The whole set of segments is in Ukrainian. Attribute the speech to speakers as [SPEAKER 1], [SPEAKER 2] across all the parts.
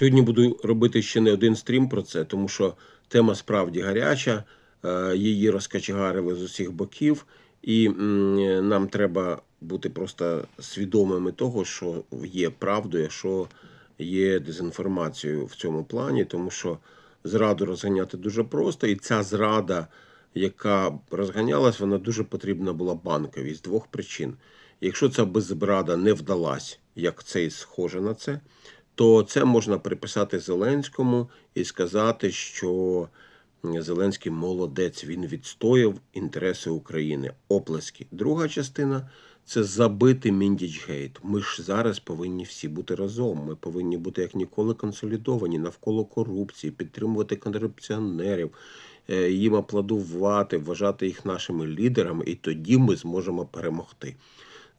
[SPEAKER 1] Сьогодні буду робити ще не один стрім про це, тому що тема справді гаряча, е, її розкачегарили з усіх боків, і нам треба бути просто свідомими того, що є правдою, що є дезінформацією в цьому плані, тому що зраду розганяти дуже просто, і ця зрада, яка розганялась, вона дуже потрібна була банковій з двох причин. Якщо ця беззрада не вдалась, як це і схоже на це, то це можна приписати Зеленському і сказати, що Зеленський молодець, він відстояв інтереси України. Оплески. Друга частина це забити Міндічгейт. Ми ж зараз повинні всі бути разом. Ми повинні бути як ніколи консолідовані навколо корупції, підтримувати корупціонерів, е, їм аплодувати, вважати їх нашими лідерами, і тоді ми зможемо перемогти.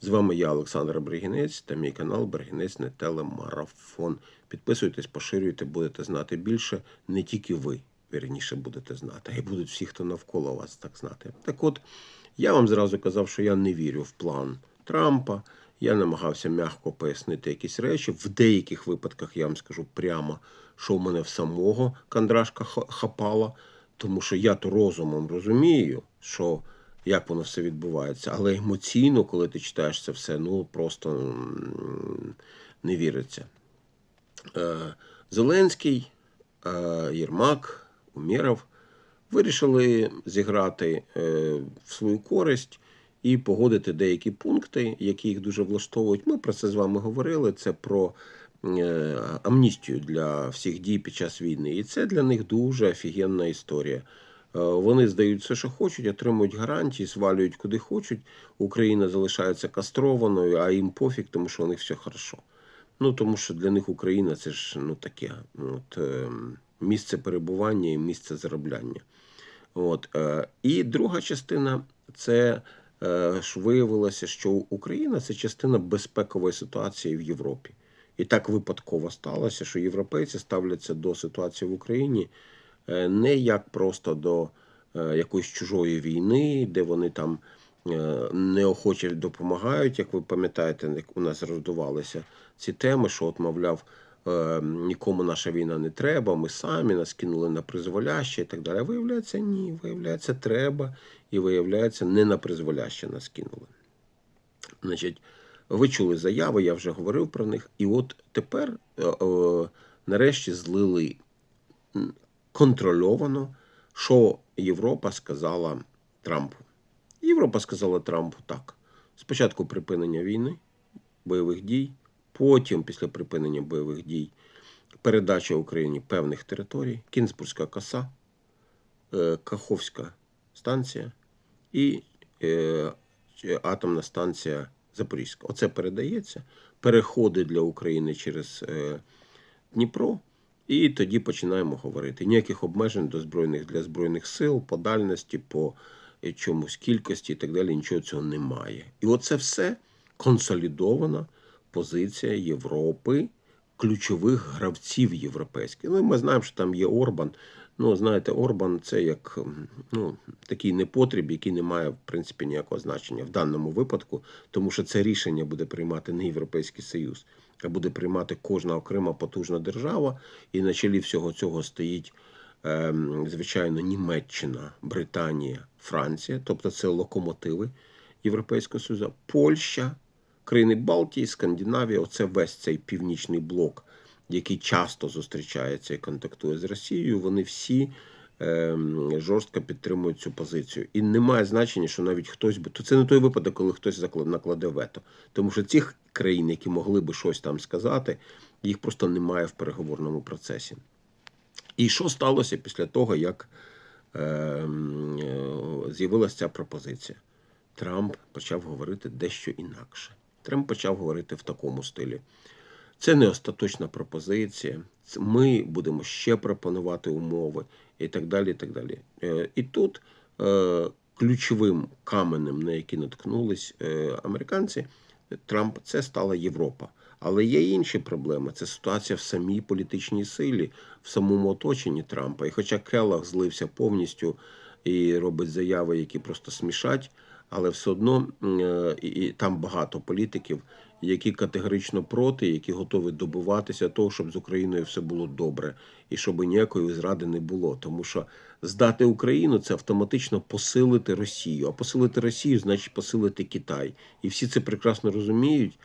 [SPEAKER 1] З вами я, Олександр Бригінець, та мій канал Бригінець не телемарафон. Підписуйтесь, поширюйте, будете знати більше. Не тільки ви, вірніше, будете знати, а й будуть всі, хто навколо вас так знати. Так от, я вам зразу казав, що я не вірю в план Трампа. Я намагався м'яко пояснити якісь речі. В деяких випадках я вам скажу прямо, що в мене в самого кандрашка хапала, тому що я то розумом розумію, що як воно все відбувається, але емоційно, коли ти читаєш це все, ну просто не віриться. Е, Зеленський, е, Єрмак, Умєров вирішили зіграти е, в свою користь і погодити деякі пункти, які їх дуже влаштовують. Ми про це з вами говорили. Це про амністію для всіх дій під час війни. І це для них дуже офігенна історія. Е, Вони здають все, що хочуть, отримують гарантії, свалюють куди хочуть. Україна залишається кастрованою, а їм пофіг, тому що у них все хорошо. Ну тому що для них Україна це ж ну таке ну, от, е, місце перебування і місце заробляння. От, е, і друга частина це е, ж виявилося, що Україна це частина безпекової ситуації в Європі. І так випадково сталося, що європейці ставляться до ситуації в Україні е, не як просто до е, якоїсь чужої війни, де вони там е, неохоче допомагають, як ви пам'ятаєте, як у нас роздувалися ці теми, що, от, мовляв, е, нікому наша війна не треба, ми самі нас кинули на призволяще і так далі. А виявляється, ні, виявляється, треба, і виявляється, не на призволяще нас кинули. Значить, ви чули заяви, я вже говорив про них. І от тепер, е, е, нарешті, злили контрольовано, що Європа сказала Трампу. Європа сказала Трампу так: спочатку припинення війни, бойових дій, потім, після припинення бойових дій, передача Україні певних територій, Кінзбурзька коса, е, Каховська станція і е, атомна станція Запорізька. Оце передається, переходи для України через е, Дніпро, і тоді починаємо говорити. Ніяких обмежень до збройних для збройних сил, по дальності, по е, чомусь кількості і так далі. Нічого цього немає. І оце все консолідована позиція Європи, ключових гравців європейських. Ну, ми знаємо, що там є Орбан. Ну, знаєте, Орбан це як ну, такий непотріб, який не має в принципі ніякого значення в даному випадку, тому що це рішення буде приймати не Європейський Союз, а буде приймати кожна окрема потужна держава, і на чолі всього цього стоїть. ем, Звичайно, Німеччина, Британія, Франція, тобто це локомотиви Європейського Союзу, Польща, країни Балтії, Скандинавія, оце весь цей північний блок, який часто зустрічається і контактує з Росією. Вони всі ем, жорстко підтримують цю позицію. І немає значення, що навіть хтось би то це не той випадок, коли хтось накладе вето. Тому що цих країн, які могли би щось там сказати, їх просто немає в переговорному процесі. І що сталося після того, як ем, е, з'явилася ця пропозиція? Трамп почав говорити дещо інакше. Трамп почав говорити в такому стилі. Це не остаточна пропозиція. Ми будемо ще пропонувати умови і так далі. І, так далі. Е, і тут е, ключовим каменем, на який наткнулись е, американці, Трамп, це стала Європа. Але є інші проблеми. Це ситуація в самій політичній силі, в самому оточенні Трампа. І хоча Келлах злився повністю і робить заяви, які просто смішать, але все одно е, і там багато політиків, які категорично проти, які готові добиватися того, щоб з Україною все було добре, і щоб ніякої зради не було. Тому що здати Україну це автоматично посилити Росію. А посилити Росію значить посилити Китай. І всі це прекрасно розуміють.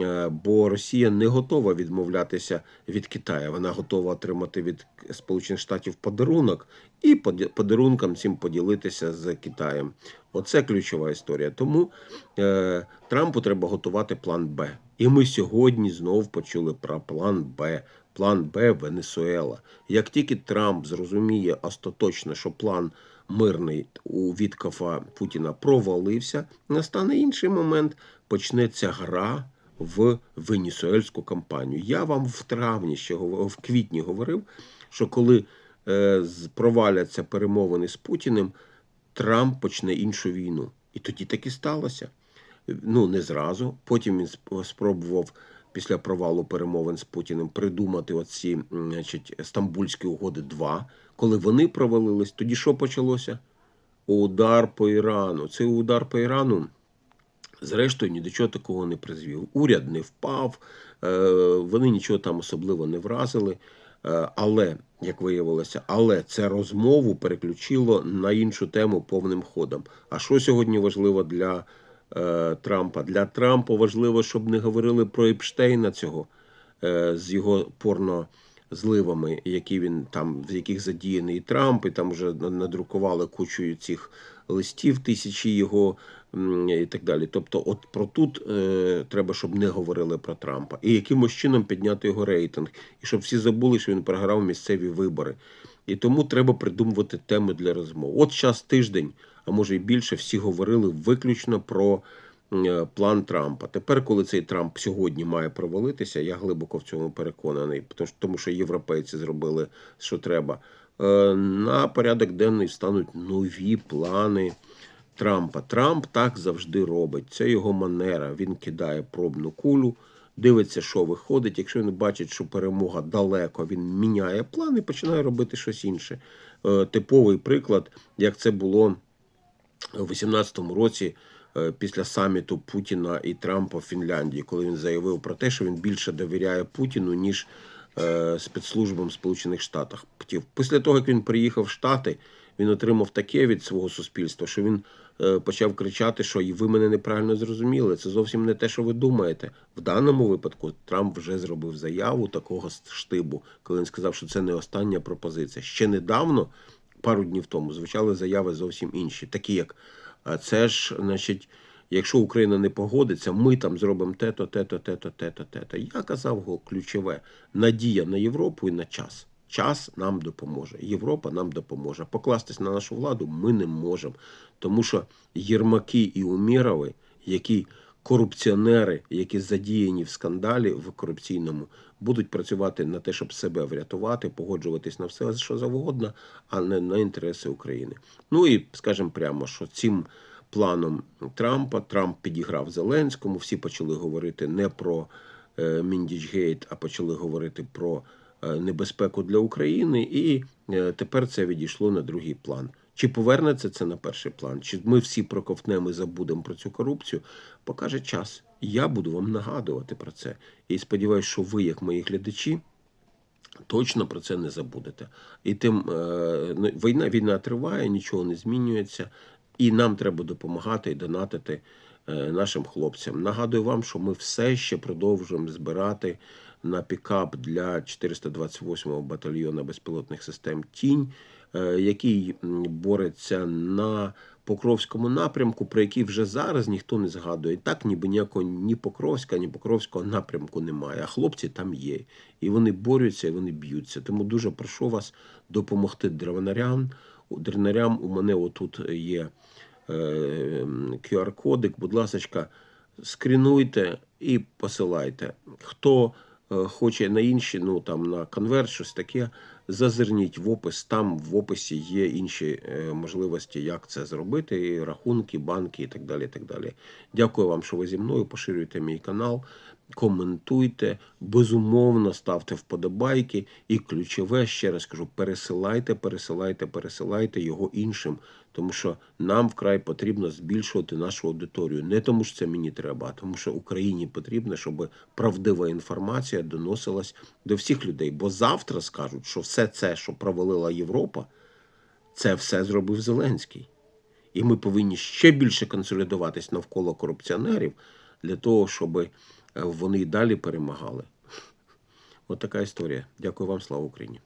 [SPEAKER 1] е, Бо Росія не готова відмовлятися від Китаю. Вона готова отримати від Сполучених Штатів подарунок і подарунком цим поділитися з Китаєм. Оце ключова історія. Тому е, Трампу треба готувати план Б. І ми сьогодні знов почули про план Б. План Б Венесуела. Як тільки Трамп зрозуміє остаточно, що план мирний у Віткафа Путіна провалився, настане інший момент, почнеться гра в венесуельську кампанію. Я вам в травні ще в квітні говорив, що коли е, проваляться перемовини з Путіним, Трамп почне іншу війну. І тоді так і сталося. Ну, не зразу. Потім він спробував після провалу перемовин з Путіним придумати оці значить, Стамбульські угоди 2. Коли вони провалились, тоді що почалося? Удар по Ірану. Цей удар по Ірану зрештою ні до чого такого не призвів. Уряд не впав, е, вони нічого там особливо не вразили. Е, Але, як виявилося, але це розмову переключило на іншу тему повним ходом. А що сьогодні важливо для е, Трампа? Для Трампа важливо, щоб не говорили про Епштейна цього е, з його порно. Зливами, які він там, в яких задіяний Трамп, і там вже надрукували кучу цих листів, тисячі його і так далі. Тобто, от про тут е, треба, щоб не говорили про Трампа, і якимось чином підняти його рейтинг, і щоб всі забули, що він програв місцеві вибори. І тому треба придумувати теми для розмов. От час тиждень, а може й більше, всі говорили виключно про е, план Трампа. Тепер, коли цей Трамп сьогодні має провалитися, я глибоко в цьому переконаний, тому що- європейці зробили, що треба. Е, На порядок денний стануть нові плани. Трампа. Трамп так завжди робить. Це його манера. Він кидає пробну кулю, дивиться, що виходить. Якщо він бачить, що перемога далеко, він міняє план і починає робити щось інше. Е, Типовий приклад, як це було у 2018 році е, після саміту Путіна і Трампа в Фінляндії, коли він заявив про те, що він більше довіряє Путіну, ніж е, спецслужбам Сполучених Штатів. Після того, як він приїхав в Штати, він отримав таке від свого суспільства, що він е, почав кричати, що «І ви мене неправильно зрозуміли. Це зовсім не те, що ви думаєте. В даному випадку Трамп вже зробив заяву такого штибу, коли він сказав, що це не остання пропозиція. Ще недавно, пару днів тому, звучали заяви зовсім інші, такі як це ж, значить. Якщо Україна не погодиться, ми там зробимо те-то, те-то, те-то, те-то, те-то. Я казав ключове надія на Європу і на час. Час нам допоможе. Європа нам допоможе. Покластись на нашу владу ми не можемо. Тому що Єрмаки і Умірови, які корупціонери, які задіяні в скандалі в корупційному, будуть працювати на те, щоб себе врятувати, погоджуватись на все, що завгодно, а не на інтереси України. Ну і скажемо прямо, що цим планом Трампа Трамп підіграв Зеленському. Всі почали говорити не про е, Міндічгейт, а почали говорити про е, небезпеку для України, і е, тепер це відійшло на другий план. Чи повернеться це на перший план? Чи ми всі проковтнемо і забудемо про цю корупцію? Покаже час. Я буду вам нагадувати про це. І сподіваюся, що ви, як мої глядачі, точно про це не забудете. І тим е, ну, війна, війна триває, нічого не змінюється, і нам треба допомагати і донатити е, нашим хлопцям. Нагадую вам, що ми все ще продовжуємо збирати на пікап для 428-го батальйону безпілотних систем Тінь, який бореться на Покровському напрямку, про який вже зараз ніхто не згадує. Так ніби ніякого ні Покровська, ні Покровського напрямку немає. А хлопці там є. І вони борються, і вони б'ються. Тому дуже прошу вас допомогти древнарям. У древнарям у мене отут є е, QR-кодик. Будь ласка, скрінуйте і посилайте. Хто е, хоче на інші, ну там на конверт, щось таке, зазирніть в опис. Там в описі є інші е, можливості, як це зробити, рахунки, банки і так далі. і так далі. Дякую вам, що ви зі мною. Поширюйте мій канал, коментуйте, безумовно ставте вподобайки. І ключове, ще раз кажу, пересилайте, пересилайте, пересилайте його іншим. Тому що нам вкрай потрібно збільшувати нашу аудиторію. Не тому, що це мені треба, а тому, що Україні потрібно, щоб правдива інформація доносилась до всіх людей. Бо завтра скажуть, що все це, що провалила Європа, це все зробив Зеленський. І ми повинні ще більше консолідуватись навколо корупціонерів для того, щоб е, вони й далі перемагали. От така історія. Дякую вам, слава Україні.